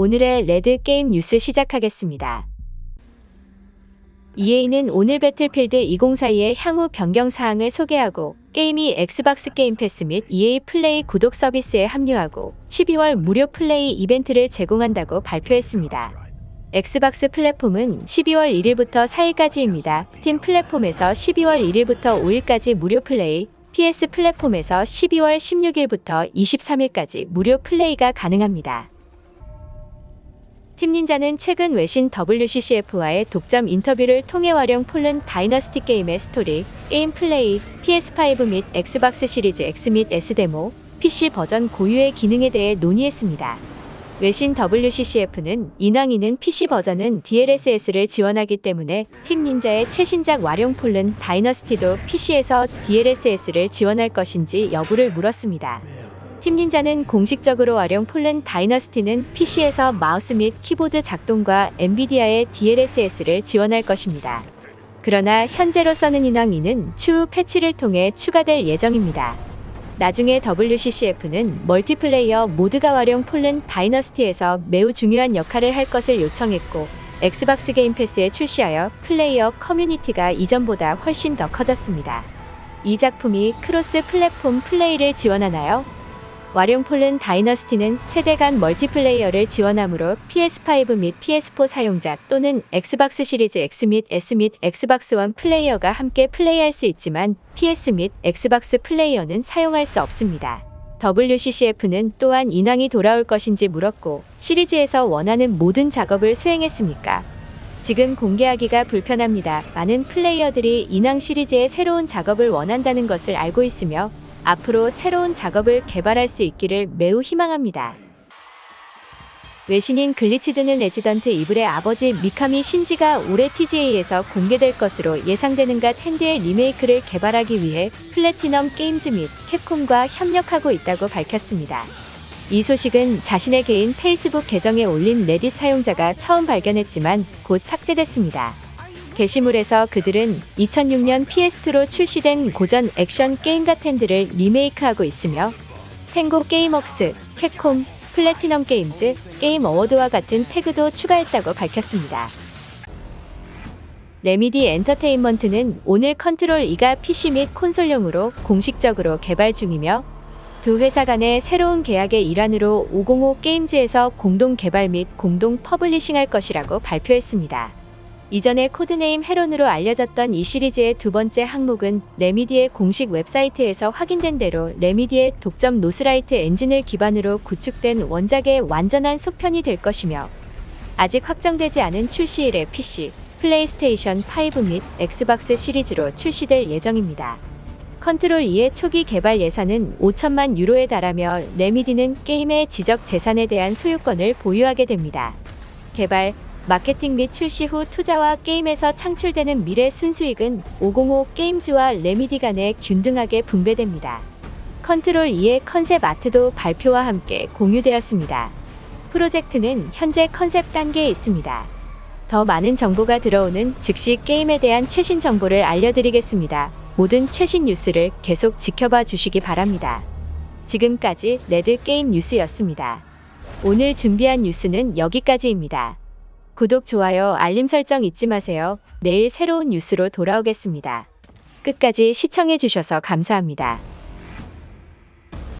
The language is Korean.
오늘의 레드 게임 뉴스 시작하겠습니다. EA는 오늘 배틀필드 2042의 향후 변경 사항을 소개하고 게임이 엑스박스 게임 패스 및 EA 플레이 구독 서비스에 합류하고 12월 무료 플레이 이벤트를 제공한다고 발표했습니다. 엑스박스 플랫폼은 12월 1일부터 4일까지입니다. 스팀 플랫폼에서 12월 1일부터 5일까지 무료 플레이, PS 플랫폼에서 12월 16일부터 23일까지 무료 플레이가 가능합니다. 팀 닌자는 최근 외신 WCCF와의 독점 인터뷰를 통해 활용 폴른 다이너스티 게임의 스토리, 게임 플레이, PS5 및 엑스박스 시리즈 X 및 S 데모, PC 버전 고유의 기능에 대해 논의했습니다. 외신 WCCF는 인왕이는 PC 버전은 DLSS를 지원하기 때문에 팀 닌자의 최신작 와룡 폴른 다이너스티도 PC에서 DLSS를 지원할 것인지 여부를 물었습니다. 팀 닌자는 공식적으로 활용 폴른 다이너스티는 PC에서 마우스 및 키보드 작동과 엔비디아의 DLSS를 지원할 것입니다. 그러나 현재로서는 인왕 2는 추후 패치를 통해 추가될 예정입니다. 나중에 WCCF는 멀티플레이어 모드가 활용 폴른 다이너스티에서 매우 중요한 역할을 할 것을 요청했고 엑스박스 게임 패스에 출시하여 플레이어 커뮤니티가 이전보다 훨씬 더 커졌습니다. 이 작품이 크로스 플랫폼 플레이를 지원하나요? 와룡 폴른 다이너스티는 세대 간 멀티플레이어를 지원하므로 PS5 및 PS4 사용자 또는 엑스박스 시리즈 X 및 S 및 엑스박스 원 플레이어가 함께 플레이할 수 있지만 PS 및 엑스박스 플레이어는 사용할 수 없습니다. WCCF는 또한 인왕이 돌아올 것인지 물었고 시리즈에서 원하는 모든 작업을 수행했습니까? 지금 공개하기가 불편합니다. 많은 플레이어들이 인왕 시리즈의 새로운 작업을 원한다는 것을 알고 있으며 앞으로 새로운 작업을 개발할 수 있기를 매우 희망합니다. 외신인 글리치드는 레지던트 이블의 아버지 미카미 신지가 올해 TGA에서 공개될 것으로 예상되는 갓 핸드의 리메이크를 개발하기 위해 플래티넘 게임즈 및 캡콤과 협력하고 있다고 밝혔습니다. 이 소식은 자신의 개인 페이스북 계정에 올린 레딧 사용자가 처음 발견했지만 곧 삭제됐습니다. 게시물에서 그들은 2006년 PS2로 출시된 고전 액션 게임 가텐드를 리메이크하고 있으며 탱고 게임웍스, 캡콤, 플래티넘 게임즈, 게임 어워드와 같은 태그도 추가했다고 밝혔습니다. 레미디 엔터테인먼트는 오늘 컨트롤 2가 PC 및 콘솔용으로 공식적으로 개발 중이며 두 회사 간의 새로운 계약의 일환으로 505 게임즈에서 공동 개발 및 공동 퍼블리싱할 것이라고 발표했습니다. 이전에 코드네임 헤론으로 알려졌던 이 시리즈의 두 번째 항목은 레미디의 공식 웹사이트에서 확인된 대로 레미디의 독점 노스라이트 엔진을 기반으로 구축된 원작의 완전한 속편이 될 것이며 아직 확정되지 않은 출시일의 PC, 플레이스테이션 5 및 엑스박스 시리즈로 출시될 예정입니다. 컨트롤 2의 초기 개발 예산은 5천만 유로에 달하며 레미디는 게임의 지적 재산에 대한 소유권을 보유하게 됩니다. 개발, 마케팅 및 출시 후 투자와 게임에서 창출되는 미래 순수익은 505 게임즈와 레미디 간에 균등하게 분배됩니다. 컨트롤 2의 컨셉 아트도 발표와 함께 공유되었습니다. 프로젝트는 현재 컨셉 단계에 있습니다. 더 많은 정보가 들어오는 즉시 게임에 대한 최신 정보를 알려드리겠습니다. 모든 최신 뉴스를 계속 지켜봐 주시기 바랍니다. 지금까지 레드 게임 뉴스였습니다. 오늘 준비한 뉴스는 여기까지입니다. 구독, 좋아요, 알림 설정 잊지 마세요. 내일 새로운 뉴스로 돌아오겠습니다. 끝까지 시청해 주셔서 감사합니다.